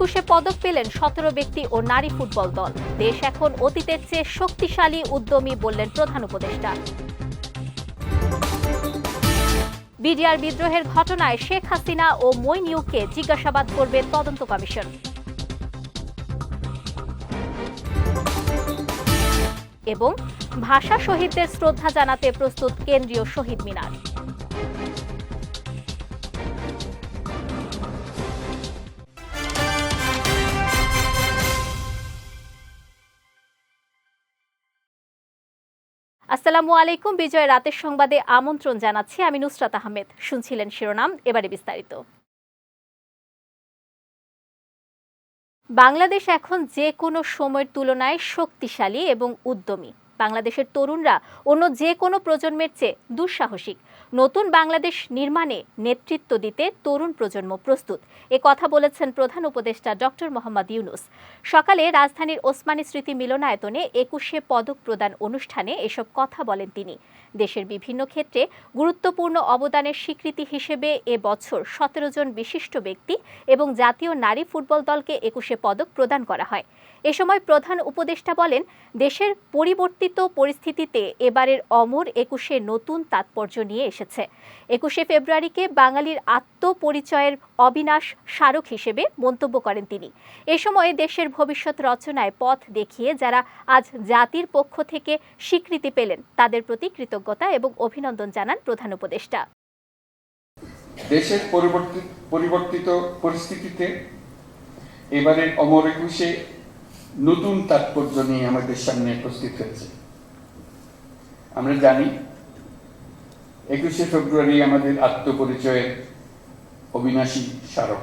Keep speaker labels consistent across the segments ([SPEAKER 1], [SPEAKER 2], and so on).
[SPEAKER 1] একুশে পদক পেলেন সতেরো ব্যক্তি ও নারী ফুটবল দল দেশ এখন অতীতের চেয়ে শক্তিশালী উদ্যমী বললেন প্রধান উপদেষ্টা বিডিআর বিদ্রোহের ঘটনায় শেখ হাসিনা ও মইনিউকে জিজ্ঞাসাবাদ করবে তদন্ত কমিশন এবং ভাষা শহীদদের শ্রদ্ধা জানাতে প্রস্তুত কেন্দ্রীয় শহীদ মিনার আসসালামু আলাইকুম বিজয় রাতের সংবাদে আমন্ত্রণ জানাচ্ছি আমি নুসরাত আহমেদ শুনছিলেন শিরোনাম এবারে বিস্তারিত বাংলাদেশ এখন যে কোনো সময়ের তুলনায় শক্তিশালী এবং উদ্যমী বাংলাদেশের তরুণরা অন্য যে কোনো প্রজন্মের চেয়ে দুঃসাহসিক নতুন বাংলাদেশ নির্মাণে নেতৃত্ব দিতে তরুণ প্রজন্ম প্রস্তুত এ কথা বলেছেন প্রধান উপদেষ্টা ডক্টর মোহাম্মদ ইউনুস সকালে রাজধানীর ওসমানী স্মৃতি মিলনায়তনে একুশে পদক প্রদান অনুষ্ঠানে এসব কথা বলেন তিনি দেশের বিভিন্ন ক্ষেত্রে গুরুত্বপূর্ণ অবদানের স্বীকৃতি হিসেবে এ বছর সতেরো জন বিশিষ্ট ব্যক্তি এবং জাতীয় নারী ফুটবল দলকে একুশে পদক প্রদান করা হয় এ সময় প্রধান উপদেষ্টা বলেন দেশের পরিবর্তিত পরিস্থিতিতে এবারের অমর একুশে নতুন তাৎপর্য নিয়ে এসেছে একুশে ফেব্রুয়ারিকে বাঙালির আত্মপরিচয়ের অবিনাশ স্মারক হিসেবে মন্তব্য করেন তিনি এ সময়ে দেশের ভবিষ্যৎ রচনায় পথ দেখিয়ে যারা আজ জাতির পক্ষ থেকে স্বীকৃতি পেলেন তাদের প্রতি কৃতজ্ঞ কৃতজ্ঞতা এবং অভিনন্দন জানান প্রধান উপদেষ্টা
[SPEAKER 2] দেশের পরিবর্তিত পরিস্থিতিতে এবারের অমর একুশে নতুন তাৎপর্য নিয়ে আমাদের সামনে উপস্থিত হয়েছে আমরা জানি একুশে ফেব্রুয়ারি আমাদের আত্মপরিচয়ের অবিনাশী স্মারক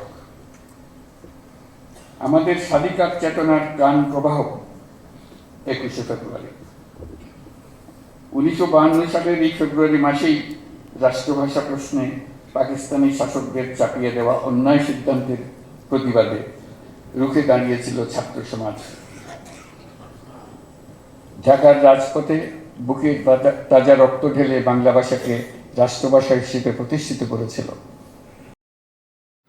[SPEAKER 2] আমাদের স্বাধিকার চেতনার গান প্রবাহ একুশে ফেব্রুয়ারি উনিশশো বাহান্ন সালের এই ফেব্রুয়ারি মাসেই রাষ্ট্রভাষা প্রশ্নে পাকিস্তানি শাসকদের চাপিয়ে দেওয়া অন্যায় সিদ্ধান্তের প্রতিবাদে রুখে দাঁড়িয়েছিল ছাত্র সমাজ ঢাকার রাজপথে বুকে তাজা রক্ত ঢেলে বাংলা ভাষাকে রাষ্ট্রভাষা হিসেবে প্রতিষ্ঠিত করেছিল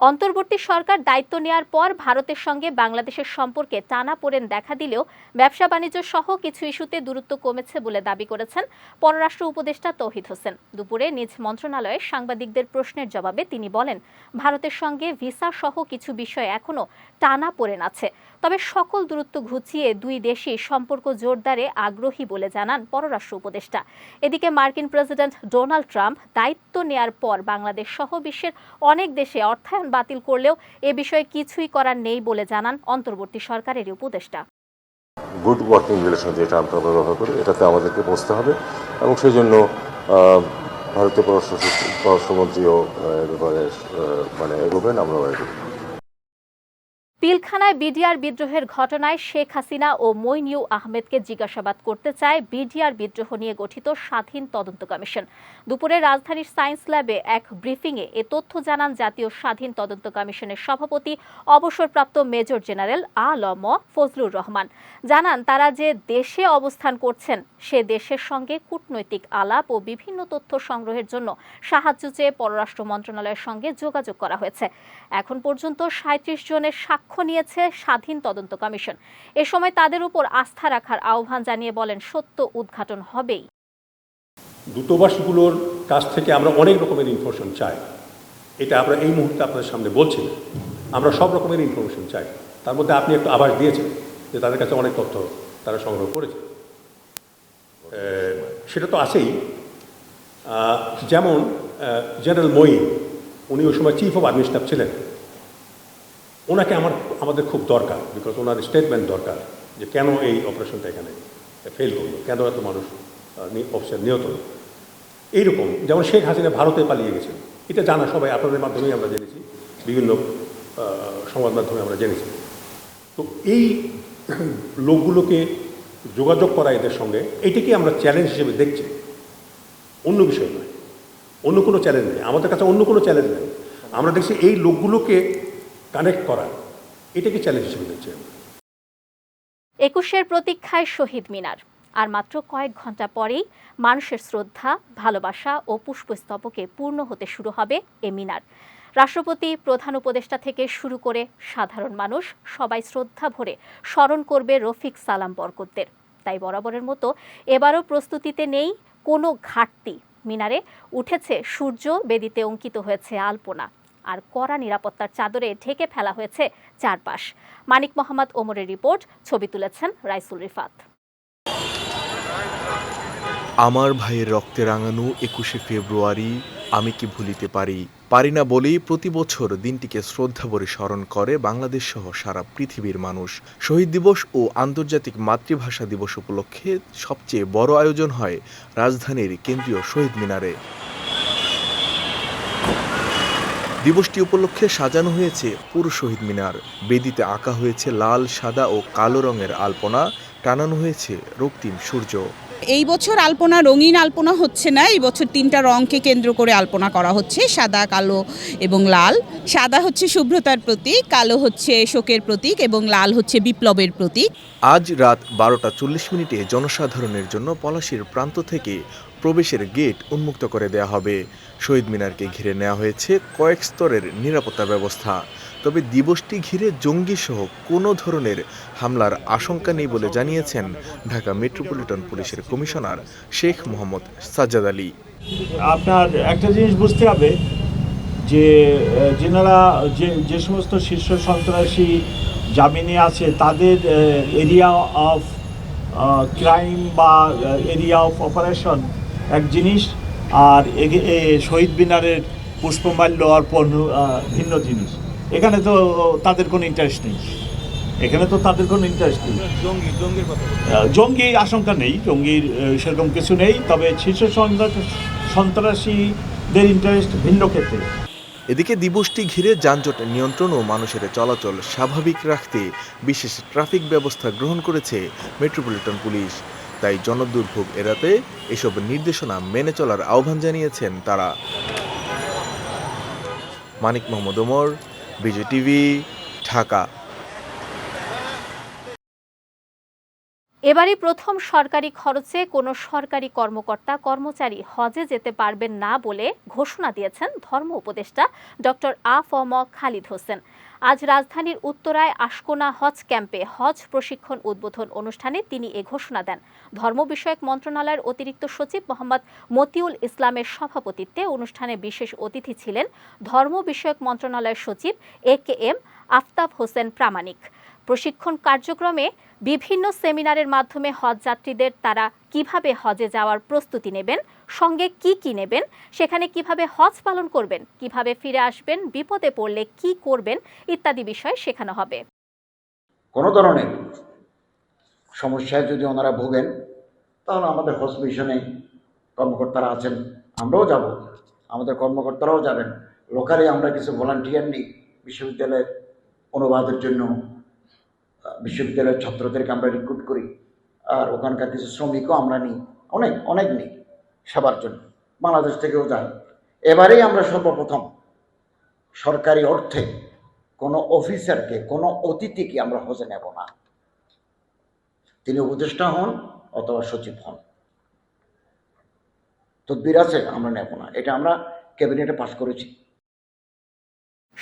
[SPEAKER 1] অন্তর্বর্তী সরকার দায়িত্ব নেয়ার পর ভারতের সঙ্গে বাংলাদেশের সম্পর্কে টানা পড়েন দেখা দিলেও ব্যবসা বাণিজ্য সহ কিছু ইস্যুতে দূরত্ব কমেছে বলে দাবি করেছেন পররাষ্ট্র উপদেষ্টা তৌহিদ হোসেন দুপুরে নিজ মন্ত্রণালয়ে সাংবাদিকদের প্রশ্নের জবাবে তিনি বলেন ভারতের সঙ্গে ভিসা সহ কিছু বিষয় এখনও টানা পড়েন আছে তবে সকল দূরত্ব ঘুচিয়ে দুই দেশই সম্পর্ক জোরদারে আগ্রহী বলে জানান পররাষ্ট্র উপদেষ্টা এদিকে মার্কিন প্রেসিডেন্ট ডোনাল্ড ট্রাম্প দায়িত্ব নেয়ার পর বাংলাদেশ সহ বিশ্বের অনেক দেশে অর্থায়ন বাতিল করলেও এ বিষয়ে কিছুই করার নেই বলে জানান অন্তর্বর্তী সরকারের উপদেষ্টা
[SPEAKER 3] গুড ওয়ার্কিং রিলেশন যেটা আমরা ব্যবহার করি এটাতে আমাদেরকে বসতে হবে এবং সেই জন্য ভারতীয় পররাষ্ট্র পররাষ্ট্রমন্ত্রীও মানে এগোবেন আমরাও এগোবেন
[SPEAKER 1] পিলখানায় বিডিআর বিদ্রোহের ঘটনায় শেখ হাসিনা ও মইনিউ আহমেদকে জিজ্ঞাসাবাদ করতে চায় বিডিআর বিদ্রোহ নিয়ে গঠিত স্বাধীন তদন্ত কমিশন দুপুরে রাজধানীর সায়েন্স ল্যাবে এক ব্রিফিংয়ে এ তথ্য জানান জাতীয় স্বাধীন তদন্ত কমিশনের সভাপতি অবসরপ্রাপ্ত মেজর জেনারেল আল ম ফজলুর রহমান জানান তারা যে দেশে অবস্থান করছেন সে দেশের সঙ্গে কূটনৈতিক আলাপ ও বিভিন্ন তথ্য সংগ্রহের জন্য সাহায্য চেয়ে পররাষ্ট্র মন্ত্রণালয়ের সঙ্গে যোগাযোগ করা হয়েছে এখন পর্যন্ত সাঁত্রিশ জনের সাক্ষ পক্ষ নিয়েছে স্বাধীন তদন্ত কমিশন এ সময় তাদের উপর আস্থা রাখার আহ্বান জানিয়ে বলেন সত্য উদ্ঘাটন হবেই
[SPEAKER 4] দূতাবাসগুলোর কাছ থেকে আমরা অনেক রকমের ইনফরমেশন চাই এটা আমরা এই মুহূর্তে আপনাদের সামনে বলছি না আমরা সব রকমের ইনফরমেশন চাই তার মধ্যে আপনি একটু আভাস দিয়েছেন যে তাদের কাছে অনেক তথ্য তারা সংগ্রহ করেছে সেটা তো আছেই যেমন জেনারেল মঈন উনি ওই সময় চিফ অফ আর্মি স্টাফ ছিলেন ওনাকে আমার আমাদের খুব দরকার বিকজ ওনার স্টেটমেন্ট দরকার যে কেন এই অপারেশনটা এখানে ফেল করল কেন এত মানুষ অফিসার নিহত হল এইরকম যেমন শেখ হাসিনা ভারতে পালিয়ে গেছে এটা জানা সবাই আপনাদের মাধ্যমেই আমরা জেনেছি বিভিন্ন সংবাদ মাধ্যমে আমরা জেনেছি তো এই লোকগুলোকে যোগাযোগ করা এদের সঙ্গে এটাকে আমরা চ্যালেঞ্জ হিসেবে দেখছি অন্য বিষয় নয় অন্য কোনো চ্যালেঞ্জ নেই আমাদের কাছে অন্য কোনো চ্যালেঞ্জ নেই আমরা দেখছি এই লোকগুলোকে কানেক্ট করা এটাকে চ্যালেঞ্জ হিসেবে নিচ্ছে
[SPEAKER 1] একুশের প্রতীক্ষায় শহীদ মিনার আর মাত্র কয়েক ঘন্টা পরেই মানুষের শ্রদ্ধা ভালোবাসা ও পুষ্পস্তবকে পূর্ণ হতে শুরু হবে এ মিনার রাষ্ট্রপতি প্রধান উপদেষ্টা থেকে শুরু করে সাধারণ মানুষ সবাই শ্রদ্ধা ভরে স্মরণ করবে রফিক সালাম বরকতদের তাই বরাবরের মতো এবারও প্রস্তুতিতে নেই কোনো ঘাটতি মিনারে উঠেছে সূর্য বেদিতে অঙ্কিত হয়েছে আলপনা আর কড়া নিরাপত্তার চাদরে ঢেকে ফেলা হয়েছে চারপাশ মানিক মোহাম্মদ ওমরের রিপোর্ট ছবি তুলেছেন রাইসুল রিফাত
[SPEAKER 5] আমার ভাইয়ের রক্তে রাঙানো একুশে ফেব্রুয়ারি আমি কি ভুলিতে পারি পারি না বলেই প্রতি বছর দিনটিকে শ্রদ্ধাভরে স্মরণ করে বাংলাদেশ সহ সারা পৃথিবীর মানুষ শহীদ দিবস ও আন্তর্জাতিক মাতৃভাষা দিবস উপলক্ষে সবচেয়ে বড় আয়োজন হয় রাজধানীর কেন্দ্রীয় শহীদ মিনারে দিবসটি উপলক্ষে সাজানো হয়েছে পুরো শহীদ মিনার বেদিতে আঁকা হয়েছে লাল সাদা ও কালো রঙের আলপনা টানানো হয়েছে রক্তিম সূর্য এই
[SPEAKER 6] বছর আলপনা রঙিন আলপনা হচ্ছে না এই বছর তিনটা রঙকে কেন্দ্র করে আলপনা করা হচ্ছে সাদা কালো এবং লাল সাদা হচ্ছে শুভ্রতার প্রতীক কালো হচ্ছে শোকের প্রতীক এবং লাল হচ্ছে বিপ্লবের প্রতীক আজ
[SPEAKER 5] রাত বারোটা চল্লিশ মিনিটে জনসাধারণের জন্য পলাশির প্রান্ত থেকে প্রবেশের গেট উন্মুক্ত করে দেয়া হবে শহীদ মিনারকে ঘিরে নেওয়া হয়েছে কয়েক স্তরের নিরাপত্তা ব্যবস্থা তবে দিবসটি ঘিরে জঙ্গিসহ কোনো ধরনের হামলার আশঙ্কা নেই বলে জানিয়েছেন ঢাকা মেট্রোপলিটন পুলিশের কমিশনার শেখ মোহাম্মদ সাজ্জাদ আলী
[SPEAKER 7] আপনার একটা জিনিস বুঝতে হবে যে যেনারা যে যে সমস্ত শীর্ষ সন্ত্রাসী জামিনে আছে তাদের এরিয়া অফ ক্রাইম বা এরিয়া অফ অপারেশন এক জিনিস আর শহীদ মিনারের পুষ্পমাল্য অর্পণ ভিন্ন জিনিস এখানে তো তাদের কোনো ইন্টারেস্ট নেই এখানে তো তাদের কোনো ইন্টারেস্ট নেই জঙ্গি আশঙ্কা নেই জঙ্গির সেরকম কিছু নেই তবে শীর্ষ সন্ত্রাসীদের ইন্টারেস্ট ভিন্ন ক্ষেত্রে
[SPEAKER 5] এদিকে দিবসটি ঘিরে যানজট নিয়ন্ত্রণ ও মানুষের চলাচল স্বাভাবিক রাখতে বিশেষ ট্রাফিক ব্যবস্থা গ্রহণ করেছে মেট্রোপলিটন পুলিশ তাই জনদুর্ভোগ এড়াতে এসব নির্দেশনা মেনে চলার আহ্বান জানিয়েছেন তারা মানিক মোহাম্মদ ওমর বিজয় টিভি ঢাকা
[SPEAKER 1] এবারই প্রথম সরকারি খরচে কোনো সরকারি কর্মকর্তা কর্মচারী হজে যেতে পারবেন না বলে ঘোষণা দিয়েছেন ধর্ম উপদেষ্টা ডক্টর আ ফ খালিদ হোসেন আজ রাজধানীর উত্তরায় আশকোনা হজ ক্যাম্পে হজ প্রশিক্ষণ উদ্বোধন অনুষ্ঠানে তিনি এ ঘোষণা দেন ধর্ম বিষয়ক মন্ত্রণালয়ের অতিরিক্ত সচিব মোহাম্মদ মতিউল ইসলামের সভাপতিত্বে অনুষ্ঠানে বিশেষ অতিথি ছিলেন ধর্ম বিষয়ক মন্ত্রণালয়ের সচিব A K M Aftab Hossain Pramanik প্রশিক্ষণ কার্যক্রমে বিভিন্ন সেমিনারের মাধ্যমে হজ যাত্রীদের তারা কিভাবে হজে যাওয়ার প্রস্তুতি নেবেন সঙ্গে কি কি নেবেন সেখানে কিভাবে হজ পালন করবেন কিভাবে ফিরে আসবেন বিপদে পড়লে কি করবেন ইত্যাদি বিষয় শেখানো হবে
[SPEAKER 8] কোন ধরনের সমস্যায় যদি ওনারা ভোগেন তাহলে আমাদের হজ মিশনে কর্মকর্তারা আছেন আমরাও যাব আমাদের কর্মকর্তারাও যাবেন লোকালে আমরা কিছু ভলান্টিয়ার নিই বিশ্ববিদ্যালয়ের অনুবাদের জন্য বিশ্ববিদ্যালয়ের ছাত্রদেরকে আমরা রিক্রুট করি আর ওখানকার কিছু শ্রমিকও আমরা নিই অনেক অনেক নিই সবার জন্য বাংলাদেশ থেকেও যায় এবারেই আমরা সর্বপ্রথম সরকারি অর্থে কোনো অফিসারকে কোনো অতিথিকে আমরা হজে নেব না তিনি উপদেষ্টা হন অথবা সচিব হন তদবির আছে আমরা নেব না এটা আমরা ক্যাবিনেটে পাশ করেছি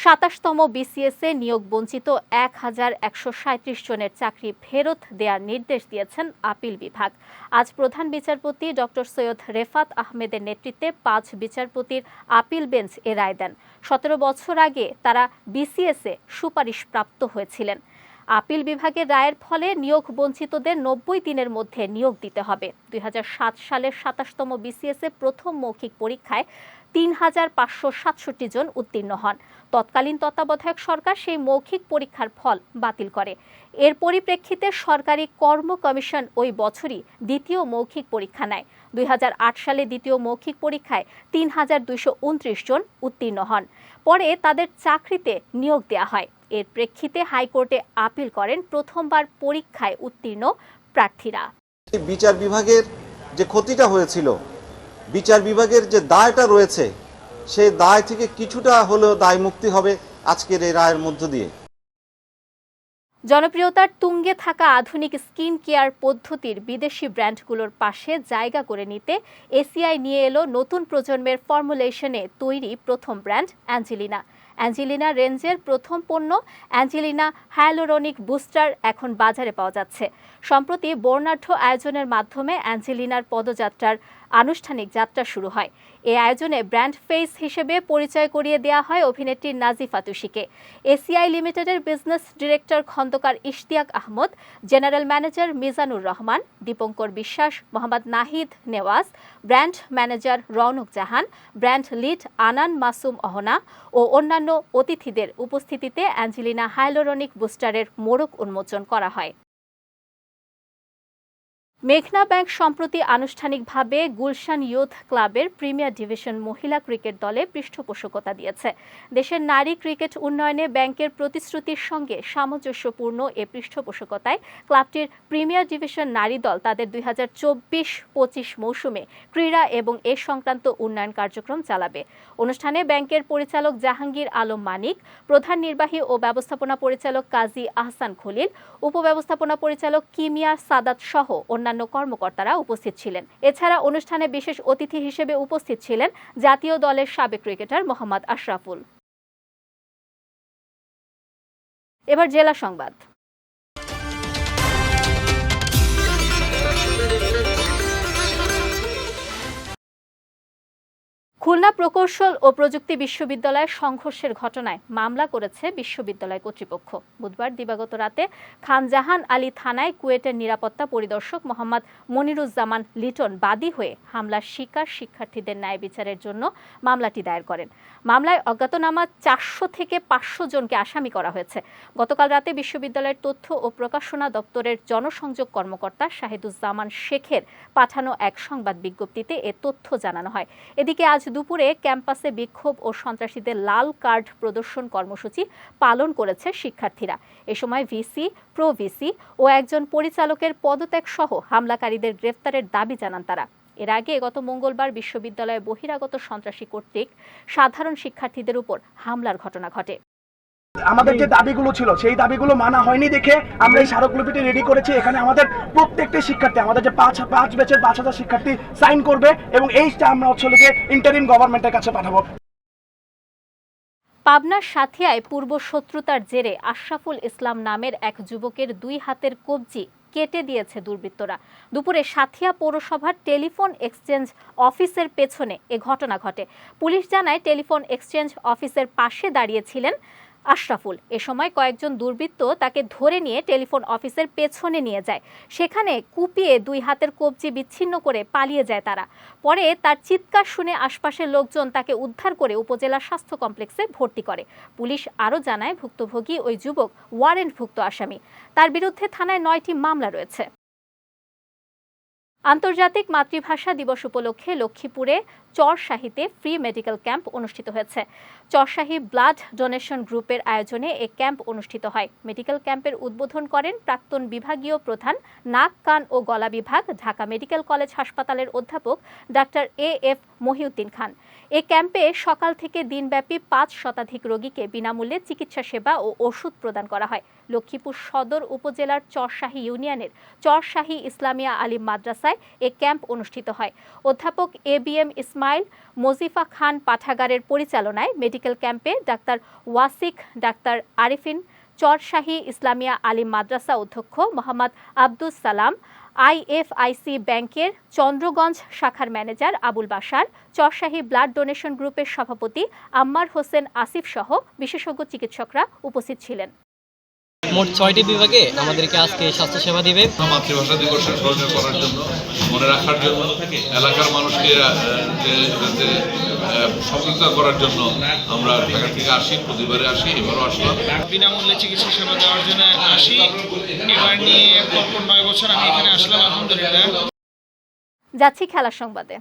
[SPEAKER 1] সাতাশতম এ নিয়োগ বঞ্চিত এক হাজার একশো সাঁত্রিশ জনের চাকরি ফেরত দেওয়ার নির্দেশ দিয়েছেন আপিল বিভাগ আজ প্রধান বিচারপতি ডক্টর সৈয়দ রেফাত আহমেদের নেতৃত্বে পাঁচ বিচারপতির আপিল বেঞ্চ এ রায় দেন সতেরো বছর আগে তারা এ সুপারিশ প্রাপ্ত হয়েছিলেন আপিল বিভাগের রায়ের ফলে নিয়োগ বঞ্চিতদের নব্বই দিনের মধ্যে নিয়োগ দিতে হবে দুই সালের সাতাশতম বিসিএস এ প্রথম মৌখিক পরীক্ষায় তিন হাজার পাঁচশো সাতষট্টি জন উত্তীর্ণ হন তৎকালীন তত্ত্বাবধায়ক সরকার সেই মৌখিক পরীক্ষার ফল বাতিল করে এর পরিপ্রেক্ষিতে সরকারি কর্ম কমিশন ওই বছরই দ্বিতীয় মৌখিক পরীক্ষা নেয় দুই সালে দ্বিতীয় মৌখিক পরীক্ষায় তিন হাজার দুইশো উনত্রিশ জন উত্তীর্ণ হন পরে তাদের চাকরিতে নিয়োগ দেওয়া হয় এর প্রেক্ষিতে হাইকোর্টে আপিল করেন প্রথমবার পরীক্ষায় উত্তীর্ণ প্রার্থীরা
[SPEAKER 9] বিচার বিভাগের যে ক্ষতিটা হয়েছিল বিচার বিভাগের যে দায়টা রয়েছে সেই দায় থেকে কিছুটা হলেও দায় মুক্তি হবে আজকের এই রায়ের মধ্য দিয়ে
[SPEAKER 1] জনপ্রিয়তার তুঙ্গে থাকা আধুনিক স্কিন কেয়ার পদ্ধতির বিদেশি ব্র্যান্ডগুলোর পাশে জায়গা করে নিতে এসিআই নিয়ে এলো নতুন প্রজন্মের ফর্মুলেশনে তৈরি প্রথম ব্র্যান্ড অ্যাঞ্জেলিনা অ্যাঞ্জেলিনা রেঞ্জের প্রথম পণ্য অ্যাঞ্জেলিনা হায়ালোরনিক বুস্টার এখন বাজারে পাওয়া যাচ্ছে সম্প্রতি বর্ণাঢ্য আয়োজনের মাধ্যমে অ্যাঞ্জেলিনার পদযাত্রার আনুষ্ঠানিক যাত্রা শুরু হয় এ আয়োজনে ব্র্যান্ড ফেস হিসেবে পরিচয় করিয়ে দেওয়া হয় অভিনেত্রী নাজিফা তুষিকে এসিআই লিমিটেডের business director Khandakar Ishtiaq Ahmad general manager Mizanur Rahman Dipankar Biswas Mohammad Nahid Newaz brand manager Raunak Jahan brand lead Anan Masum Ahona ও অন্যান্য অতিথিদের উপস্থিতিতে অ্যাঞ্জেলিনা হাইলোরনিক বুস্টারের মোড়ক উন্মোচন করা হয় মেঘনা ব্যাংক সম্প্রতি আনুষ্ঠানিকভাবে গুলশান ইয়ুথ ক্লাবের প্রিমিয়ার ডিভিশন মহিলা ক্রিকেট দলে পৃষ্ঠপোষকতা দিয়েছে দেশের নারী ক্রিকেট উন্নয়নে ব্যাংকের প্রতিশ্রুতির সঙ্গে সামঞ্জস্যপূর্ণ এ পৃষ্ঠপোষকতায় ক্লাবটির প্রিমিয়ার ডিভিশন নারী দল তাদের দুই হাজার চব্বিশ পঁচিশ মৌসুমে ক্রীড়া এবং এ সংক্রান্ত উন্নয়ন কার্যক্রম চালাবে অনুষ্ঠানে ব্যাংকের পরিচালক জাহাঙ্গীর আলম মানিক প্রধান নির্বাহী ও ব্যবস্থাপনা পরিচালক কাজী আহসান খলিল উপব্যবস্থাপনা পরিচালক কিমিয়া সাদাত সহ অন্য অন্যান্য কর্মকর্তারা উপস্থিত ছিলেন এছাড়া অনুষ্ঠানে বিশেষ অতিথি হিসেবে উপস্থিত ছিলেন জাতীয় দলের সাবেক ক্রিকেটার মোহাম্মদ আশরাফুল এবার জেলা সংবাদ খুলনা প্রকৌশল ও প্রযুক্তি বিশ্ববিদ্যালয়ের সংঘর্ষের ঘটনায় মামলা করেছে বিশ্ববিদ্যালয় কর্তৃপক্ষ বুধবার দিবাগত রাতে খানজাহান আলী থানায় কুয়েটের নিরাপত্তা পরিদর্শক মোহাম্মদ মনিরুজ্জামান লিটন বাদী হয়ে হামলার শিকার শিক্ষার্থীদের ন্যায় বিচারের জন্য মামলাটি দায়ের করেন মামলায় অজ্ঞাতনামা চারশো থেকে পাঁচশো জনকে আসামি করা হয়েছে গতকাল রাতে বিশ্ববিদ্যালয়ের তথ্য ও প্রকাশনা দপ্তরের জনসংযোগ কর্মকর্তা শাহিদুজ্জামান শেখের পাঠানো এক সংবাদ বিজ্ঞপ্তিতে এ তথ্য জানানো হয় এদিকে আজ দুপুরে ক্যাম্পাসে বিক্ষোভ ও সন্ত্রাসীদের লাল কার্ড প্রদর্শন কর্মসূচি পালন করেছে শিক্ষার্থীরা এ সময় ভিসি প্রো ভিসি ও একজন পরিচালকের পদত্যাগ সহ হামলাকারীদের গ্রেফতারের দাবি জানান তারা এর আগে গত মঙ্গলবার বিশ্ববিদ্যালয়ে বহিরাগত সন্ত্রাসী কর্তৃক সাধারণ শিক্ষার্থীদের উপর হামলার ঘটনা ঘটে
[SPEAKER 10] আমাদের যে দাবিগুলো ছিল সেই দাবিগুলো মানা হয়নি দেখে আমরা এই স্মারকলিপিটি রেডি করেছি এখানে আমাদের প্রত্যেকটি শিক্ষার্থী আমাদের যে পাঁচ পাঁচ ব্যাচের পাঁচ হাজার শিক্ষার্থী সাইন করবে এবং এইটা আমরা হচ্ছে ইন্টারিম গভর্নমেন্টের কাছে পাঠাবো
[SPEAKER 1] পাবনার সাথিয়ায় পূর্ব শত্রুতার জেরে আশরাফুল ইসলাম নামের এক যুবকের দুই হাতের কবজি কেটে দিয়েছে দুর্বৃত্তরা দুপুরে সাথিয়া পৌরসভার টেলিফোন এক্সচেঞ্জ অফিসের পেছনে এ ঘটনা ঘটে পুলিশ জানায় টেলিফোন এক্সচেঞ্জ অফিসের পাশে দাঁড়িয়েছিলেন আশরাফুল এ সময় কয়েকজন দুর্বৃত্ত তাকে ধরে নিয়ে টেলিফোন অফিসের পেছনে নিয়ে যায় সেখানে কুপিয়ে দুই হাতের কবজি বিচ্ছিন্ন করে পালিয়ে যায় তারা পরে তার চিৎকার শুনে আশপাশের লোকজন তাকে উদ্ধার করে উপজেলা স্বাস্থ্য কমপ্লেক্সে ভর্তি করে পুলিশ আরও জানায় ভুক্তভোগী ওই যুবক ওয়ারেন্টভুক্ত আসামি তার বিরুদ্ধে থানায় নয়টি মামলা রয়েছে আন্তর্জাতিক মাতৃভাষা দিবস উপলক্ষে লক্ষ্মীপুরে চরশাহীতে ফ্রি মেডিকেল ক্যাম্প অনুষ্ঠিত হয়েছে চরশাহী ব্লাড ডোনেশন গ্রুপের আয়োজনে এ ক্যাম্প অনুষ্ঠিত হয় মেডিকেল ক্যাম্পের উদ্বোধন করেন প্রাক্তন বিভাগীয় প্রধান নাক কান ও গলা বিভাগ ঢাকা মেডিকেল কলেজ হাসপাতালের অধ্যাপক doctor A F Mohiuddin Khan এ ক্যাম্পে সকাল থেকে দিনব্যাপী পাঁচ শতাধিক রোগীকে বিনামূল্যে চিকিৎসা সেবা ও ওষুধ প্রদান করা হয় লক্ষ্মীপুর সদর উপজেলার চরশাহী ইউনিয়নের চরশাহী ইসলামিয়া আলী মাদ্রাসায় এ ক্যাম্প অনুষ্ঠিত হয় অধ্যাপক A B M Ismail Mojifa Khan পাঠাগারের পরিচালনায় মেডিকেল ক্যাম্পে ডাক্তার ওয়াসিক ডাক্তার আরিফিন চরশাহী ইসলামিয়া আলী মাদ্রাসা অধ্যক্ষ মোহাম্মদ আব্দুস সালাম আইএফআইসি ব্যাংকের চন্দ্রগঞ্জ শাখার ম্যানেজার আবুল বাসার চরশাহী ব্লাড ডোনেশন গ্রুপের সভাপতি আম্মার হোসেন আসিফ সহ বিশেষজ্ঞ চিকিৎসকরা উপস্থিত ছিলেন
[SPEAKER 11] মোট ছয়টি বিভাগে আমাদেরকে আজকে স্বাস্থ্য সেবা দিবে মাতৃভাষা
[SPEAKER 12] দিবসের স্মরণীয় করার জন্য মনে রাখার জন্য এলাকার মানুষকে সফলতা করার জন্য আমরা ঢাকা থেকে আসি প্রতিবারে আসি এবারও
[SPEAKER 13] আসলাম বিনামূল্যে চিকিৎসা সেবা দেওয়ার জন্য আসি এবার নিয়ে নয় বছর আমি এখানে আসলাম আলহামদুলিল্লাহ
[SPEAKER 1] যাচ্ছি খেলার সংবাদে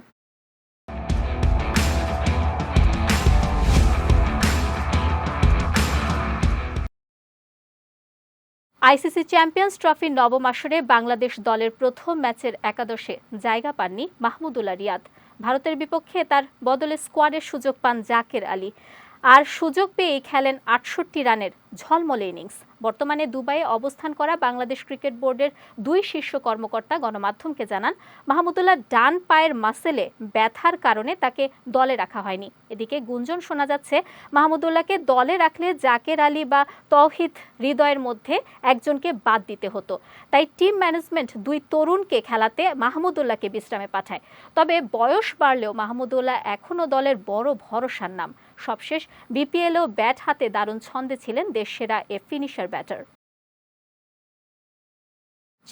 [SPEAKER 1] আইসিসি চ্যাম্পিয়ন্স ট্রফির নবম আসরে বাংলাদেশ দলের প্রথম ম্যাচের একাদশে জায়গা পাননি মাহমুদুল্লাহ রিয়াদ ভারতের বিপক্ষে তার বদলে স্কোয়াডের সুযোগ পান জাকের আলী আর সুযোগ পেয়েই খেলেন আটষট্টি রানের ঝলমলে ইনিংস বর্তমানে দুবাইয়ে অবস্থান করা বাংলাদেশ ক্রিকেট বোর্ডের দুই শীর্ষ কর্মকর্তা গণমাধ্যমকে জানান মাহমুদুল্লাহ ডান পায়ের মাসেলে ব্যথার কারণে তাকে দলে রাখা হয়নি এদিকে গুঞ্জন শোনা যাচ্ছে মাহমুদুল্লাহকে দলে রাখলে জাকের আলী বা তৌহিদ হৃদয়ের মধ্যে একজনকে বাদ দিতে হতো তাই টিম ম্যানেজমেন্ট দুই তরুণকে খেলাতে মাহমুদুল্লাহকে বিশ্রামে পাঠায় তবে বয়স বাড়লেও মাহমুদুল্লাহ এখনও দলের বড় ভরসার নাম সবশেষ বিপিএলও ব্যাট হাতে দারুণ ছন্দে ছিলেন দেশসেরা এ ফিনিশার ব্যাটার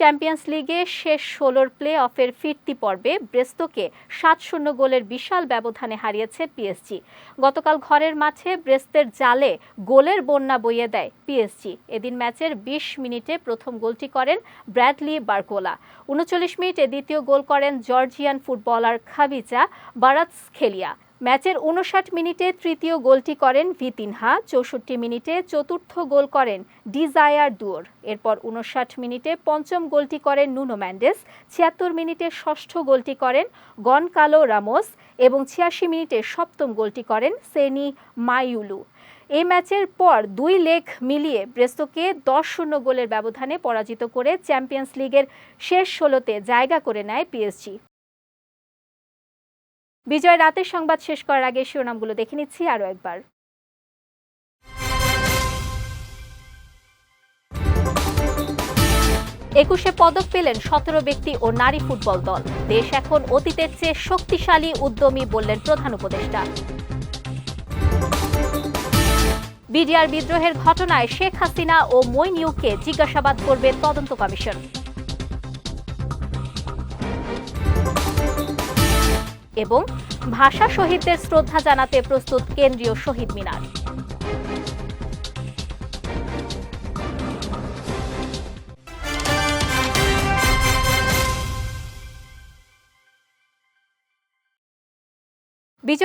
[SPEAKER 1] চ্যাম্পিয়ন্স লিগে শেষ ষোলোর প্লে অফের ফিরতি পর্বে ব্রেস্তোকে সাত শূন্য গোলের বিশাল ব্যবধানে হারিয়েছে পিএসজি গতকাল ঘরের মাঠে ব্রেস্তের জালে গোলের বন্যা বইয়ে দেয় পিএসজি এদিন ম্যাচের ২০ মিনিটে প্রথম গোলটি করেন ব্র্যাডলি বার্কোলা উনচল্লিশ মিনিটে দ্বিতীয় গোল করেন জর্জিয়ান ফুটবলার খাবিচা বারাতস খেলিয়া ম্যাচের উনষাট মিনিটে তৃতীয় গোলটি করেন ভিতিনহা চৌষট্টি মিনিটে চতুর্থ গোল করেন ডিজায়ার দুয়োর এরপর উনষাট মিনিটে পঞ্চম গোলটি করেন নুনো ম্যান্ডেস ছিয়াত্তর মিনিটে ষষ্ঠ গোলটি করেন গনকালো রামোস এবং ছিয়াশি মিনিটে সপ্তম গোলটি করেন সেনি মাইউলু এই ম্যাচের পর দুই লেখ মিলিয়ে ব্রেস্তোকে দশ শূন্য গোলের ব্যবধানে পরাজিত করে চ্যাম্পিয়ন্স লিগের শেষ ষোলোতে জায়গা করে নেয় পিএসজি বিজয় রাতের সংবাদ শেষ করার আগে শিরোনামগুলো দেখে নিচ্ছি আরও একবার একুশে পদক পেলেন সতেরো ব্যক্তি ও নারী ফুটবল দল দেশ এখন অতীতের চেয়ে শক্তিশালী উদ্যমী বললেন প্রধান উপদেষ্টা বিডিআর বিদ্রোহের ঘটনায় শেখ হাসিনা ও মইনিউকে জিজ্ঞাসাবাদ করবে তদন্ত কমিশন এবং ভাষা শহীদদের শ্রদ্ধা জানাতে প্রস্তুত কেন্দ্রীয় শহীদ মিনার